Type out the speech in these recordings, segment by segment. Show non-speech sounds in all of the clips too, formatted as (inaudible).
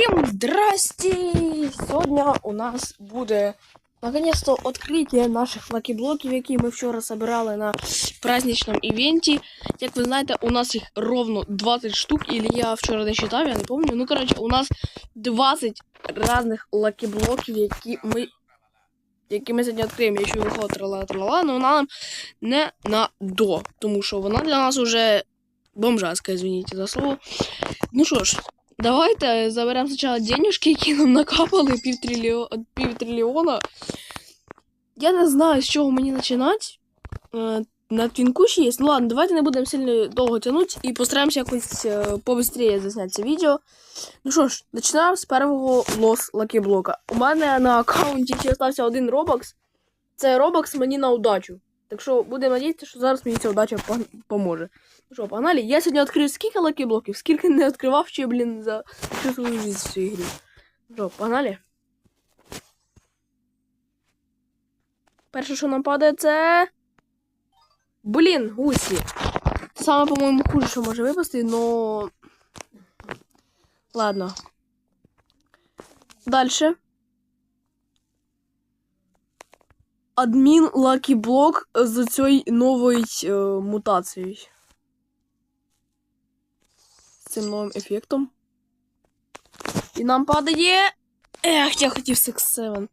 Всім здрасті! Сьогодні у нас буде наконец-то відкриття наших лакіблоків, які ми вчора збирали на праздничному івенті. Як ви знаєте, у нас їх ровно 20 штук, і я вчора не читав, я не пам'ятаю. Ну, коротше, у нас 20 різних лакіблоків, які ми. Які ми сьогодні відкриємо, якщо виходить трала трала, але вона нам не на до, тому що вона для нас уже бомжаска, извините за слово. Ну що ж, Давайте заберемо спочатку денежки, які нам накапали півтрильйо... півтрильйона. Я не знаю, з чого мені починати. Е, На твінку ще є. Ну ладно, давайте не будемо сильно довго тягнути і постараємося якось е, побыстрее засняти це відео. Ну що ж, починаємо з першого лос лакіблока. У мене на аккаунті ще залишився один робокс. Це робокс мені на удачу. Так що будемо надіятися, що зараз мені ця удача поможе. Ну що, погнали? Я сьогодні відкрив скільки лакіблоків, скільки не відкривав ще, блін, за всю свою жизнь в цій грі. Ну Що, погнали? Перше, що нам падає, це. Блін, гусі. Саме, по-моєму, хуже, що може випасти, но. Ладно. Дальше. Адмін лакіблок з цією новою е, мутацією. З цим новим ефектом. І нам падає. Ех, я хотів 6-7.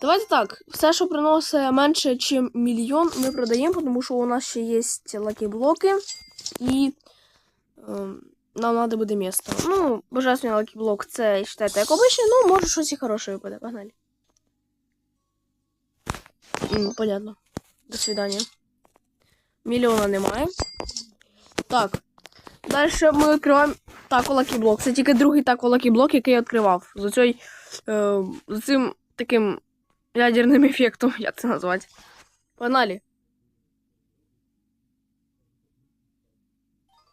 Давайте так. Все, що приносить менше, ніж мільйон, ми продаємо, тому що у нас ще є лакіблоки. І ем, нам треба буде місто. Ну, божественний лакіблок це, вважайте, як обичний, ну, може щось і хороше випаде. Погнали. М, понятно. До свидания. Мільйона немає. Так. Далі ми відкриваємо тако лакіблок. Це тільки другий тако лакіблок, який я відкривав. З оцей, е, з цим таким ядерним ефектом, (laughs) як це назвати. Погнали.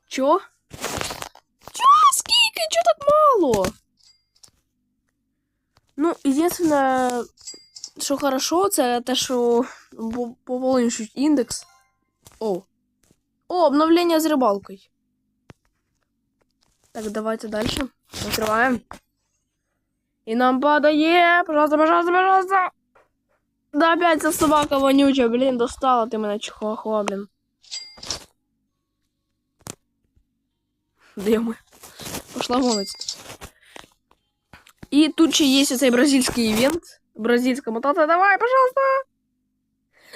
Чо? Чо? Скільки? Чо так мало? Ну, єдине, що хорошо, це те, що по- поповнюють індекс. О. О, обновлення з рибалкою. Так, давайте далі. Відкриваємо. І нам падає. Пожалуйста, пожалуйста, пожалуйста. Да опять ця собака вонюча, блін, достала ти мене чихуахуа, блін. Де ми? Пошла вон І тут ще є цей бразильський івент. Бразильська мутація. Давай, пожалуйста.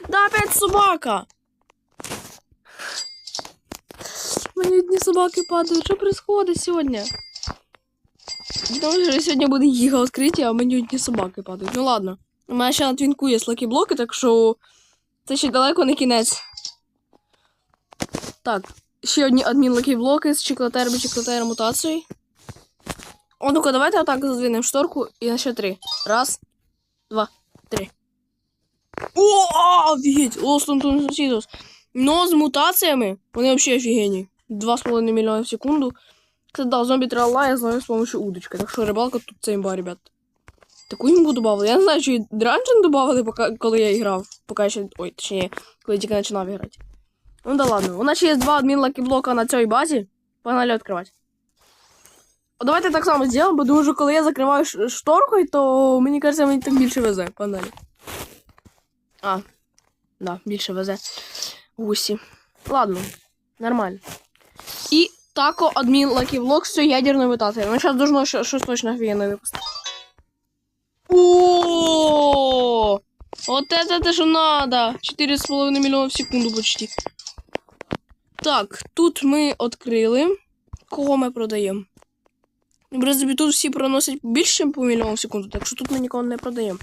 Да, опять собака. Мені одні собаки падають. Що происходит сьогодні? Тому що сьогодні буде гіга відкриття, а мені одні собаки падають. Ну ладно. У мене ще на твінку є лакі-блоки, так що це ще далеко не кінець. Так, ще одні адмін лакі-блоки з чіклотером і чіклотер мутацією. О, ну-ка, давайте отак задвинемо шторку і на ще три. Раз, два, три. О, офігеть! Лос Антонсосідос. Но з мутаціями вони взагалі офігенні. 2,5 мільйона в секунду. Кстати, да, зомбі тралла я знаю з помощью удочки. Так що рибалка тут це імба, ребят. Таку імбу добавили. Я не знаю, чи дранжен добавили, поки, коли я грав. Поки ще. Ой, точніше, коли я тільки починав грати. Ну да ладно. У нас ще є два адмін лакі-блока на цій базі. Погнали відкривати. Давайте так само зробимо, бо що коли я закриваю шторкою, то мені кажеться, мені так більше везе. Погнали. А, да, більше везе. Гусі. Ладно, нормально. І тако адмін Vlog з ядерною мутацією. Ну, зараз должно щось точно офігенне випустити. О! Вот это то, надо. 4,5 мільйона в секунду почти. Так, тут ми відкрили. Кого ми продаємо? В принципі, тут всі проносять більше, ніж по мільйону в секунду, так що тут ми нікого не продаємо.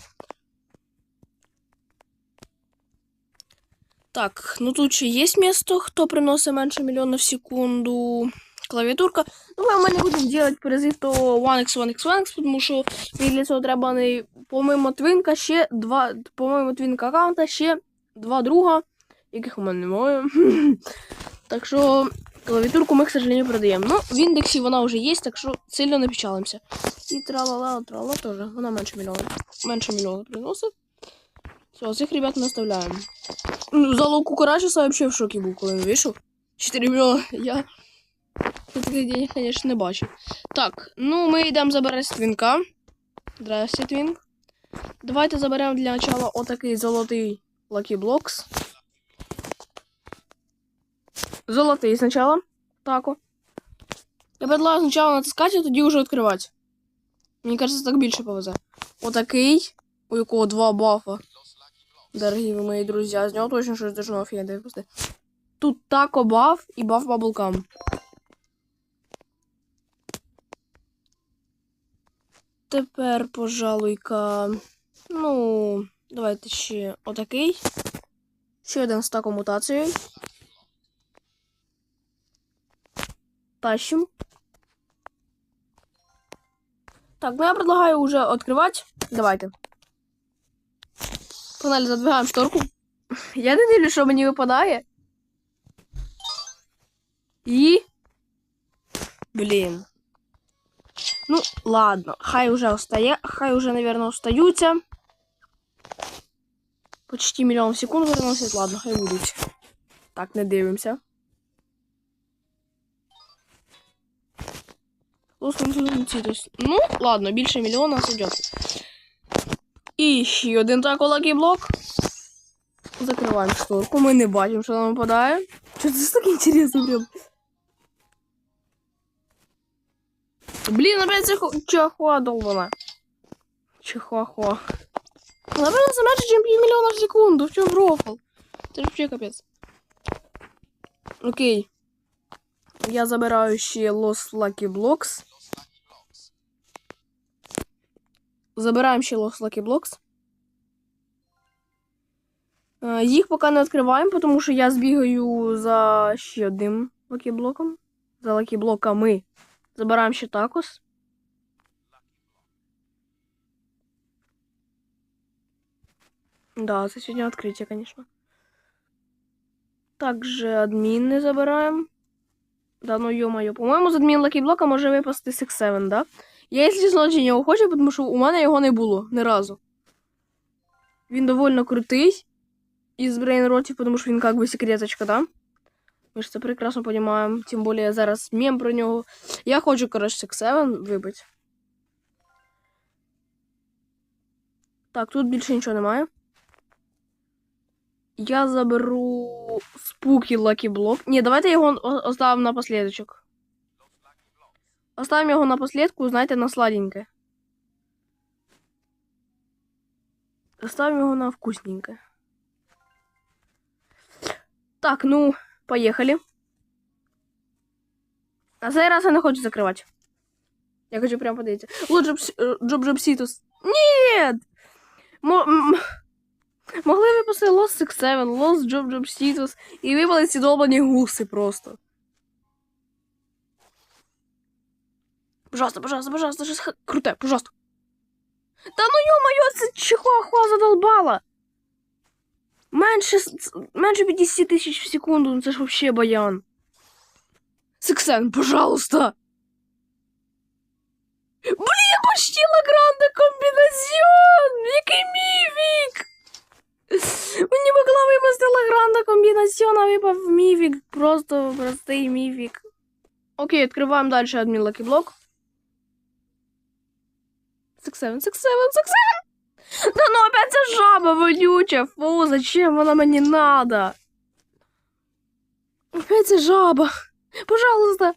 Так, ну тут ще є місто, хто приносить менше мільйона в секунду. Клавіатурка. Ну, ми не будемо робити призив то 1x, 1x, 1x, тому що для цього треба не помимо твінка ще два, помимо твінка аккаунта ще два друга, яких у мене немає. (laughs) так що клавіатурку ми, к сожалению, продаємо. Ну, в індексі вона вже є, так що сильно не печалимося. І тралала, трала теж. Вона менше мільйона. Менше мільйона приносить. Все, цих ребят не оставляємо. Ну, за луку Курачеса вообще в шокі був, коли він вийшов. 4 мільйони. Я таких денег, конечно, не бачу. Так, ну ми йдемо забирати твінка. Здрасте, твінк. Давайте заберемо для начала отакий золотий Lucky Blocks. Золотий сначала. Так. Я предлагаю сначала натискати, а тоді вже відкривати. Мені кажется, так більше повезе. Отакий, у якого два бафа. Дорогі ви мої друзі, з нього точно щось должно офігенти випусти. Тут тако баф і баф баблкам. Тепер, пожалуй-ка. Ну, давайте ще отакий. Ще один з тако мутацією. Тащим. Так, ну я предлагаю уже открывать. Давайте. Погнали, задвигаємо шторку. (laughs) Я не дивлюсь, що мені випадає. І. Блін. Ну, ладно, хай уже остає, хай уже, наверное, остаються. Почти мільйон секунд виносять, ладно, хай будуть. Так, не дивимося. Ну, ладно, більше мільйона сойдет. І ще один тако лакі блок. Закриваємо шторку, ми не бачимо, що нам випадає. Що це так інтересно прям. Блін, опять це ху- чихуа долбана. Чихуахуа. Напевно, це менше, ніж півмільйона в секунду. В чому рофл? Це ж вообще капець. Окей. Я забираю ще Lost Lucky Blocks. Забираємо ще Lost Lucky Blocks. Е, Їх поки не відкриваємо, тому що я збігаю за ще одним лакіблоком. За лакіблоками. Забираємо ще такос. Да, це сьогодні відкриття, звісно. Также адмін не забираємо. Да, ну ё-моё. По-моєму, з адмін лакіблока може випасти 6-7, да? Я, якщо чесно, дуже його хочу, тому що у мене його не було ні разу. Він довольно крутий. Із брейнротів, тому що він как бы секреточка, да? Ми ж це прекрасно розуміємо. Тим більше зараз мем про нього. Я хочу, коротше, 6-7 вибити. Так, тут більше нічого немає. Я заберу спуки Lucky Block. Ні, давайте його оставимо напоследочок. Оставимо його напоследку, знаєте, на сладеньке. Оставимо його на вкусненьке. Так, ну, поехали. А цей раз я не хочу закривати. Я хочу прям подивитися. Лучше Джобджобсітус. Нет! Мо- м- Могли випустити Lost Six Seven, Lost Job Job Citus і випали ці долбані гуси просто. Пожалуйста, пожалуйста, пожалуйста, х- круте, пожалуйста. Та ну ё-моё, чихуахуа задолбала. Менше, с- менше 50 тисяч в секунду, ну це ж вообще баян. Сексен, пожалуйста. Блін, почти лагранде комбінаціон! Який міфік! Мені могла випасти лагранда комбінаціон, а випав міфік. Просто простий міфік. Окей, відкриваємо далі адмін Block. Сексевен, сексевен, сексевен! Да ну опять ця жаба вонюча! Фу, зачем вона мені надо? Опять ця жаба! Пожалуйста!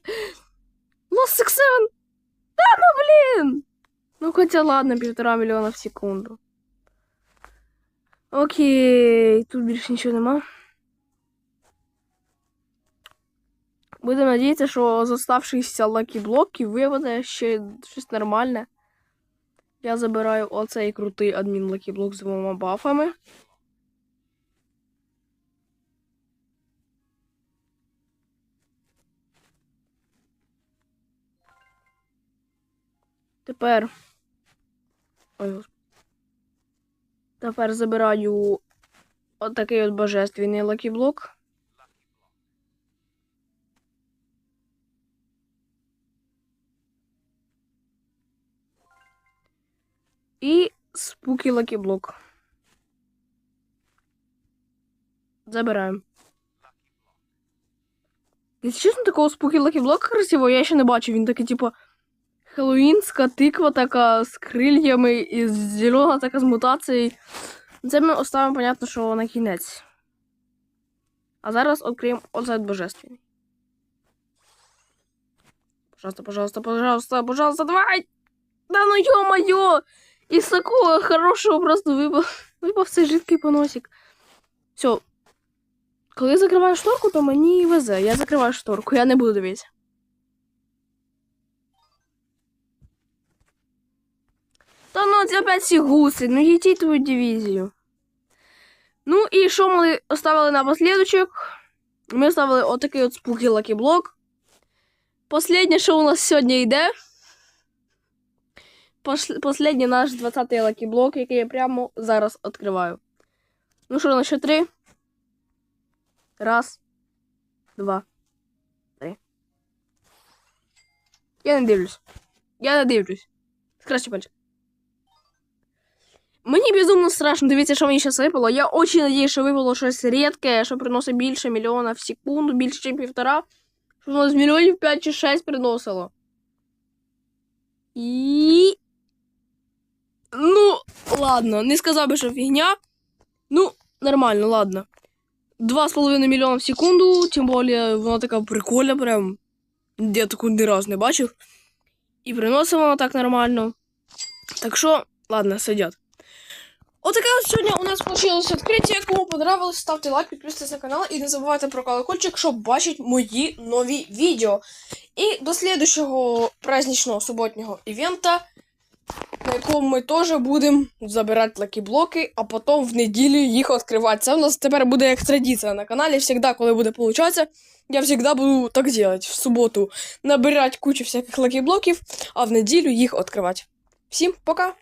Лос сексевен! Да ну блін! Ну хотя ладно, півтора мільйона в секунду. Окей, тут більше нічого нема. Будемо надіятися, що з оставшихся лакі блоків виведе ще щось нормальне. Я забираю оцей крутий адмін лакі блок з двома бафами. Тепер. Ой. Тепер забираю отакий от божественний лакіблок. Спуки лакіблок. Забираємо. Якщо чесно, такого спуки лакіблока красивого я ще не бачив. Він такий, типу, хеллоуінська тиква така з крильями і зелена така з мутацією. Це ми оставимо, понятно, що на кінець. А зараз відкриємо оцет божественний. Пожалуйста, пожалуйста, пожалуйста, пожалуйста, давай! Да ну ё-моё! Из такого хорошего просто випав, випав цей жидкий поносик. Все. Коли я закриваю шторку, то мені везе. Я закриваю шторку, я не буду дивитися. Та ну це опять ці гуси, ну їдіть твою дивізію. Ну і що ми оставили напослідочок? Ми оставили отакий от спуки лакіблок. Последнє, що у нас сьогодні йде. Последній наш 20-й лакіблок, який я прямо зараз відкриваю. Ну що, на ще три? Раз, два, три. Я не дивлюсь. Я не дивлюсь. Краще пальчик. Мені безумно страшно. Дивіться, що мені зараз випало. Я очень надіюсь, що випало щось рідке, що приносить більше мільйона в секунду, більше, ніж півтора. Що воно з мільйонів 5 чи 6 приносило. І. Ну, ладно, не сказав би, що фігня. Ну, нормально, ладно. 2,5 мільйона в секунду, тим більше вона така прикольна, прям. Я таку ні разу не бачив. І приносить вона так нормально. Так що, ладно, сидять. Отаке от сьогодні у нас вийшло відкриття. Кому понравилось, ставте лайк, підписуйтесь на канал і не забувайте про колокольчик, щоб бачити мої нові відео. І до слідущого праздничного суботнього івента, на якому ми теж будемо забирати лакіблоки, а потім в неділю їх відкривати. Це у нас тепер буде як традиція на каналі. Всегда, коли буде получатися, я завжди буду так робити. В суботу набирати кучу всяких лакіблоків, а в неділю їх відкривати. Всім пока!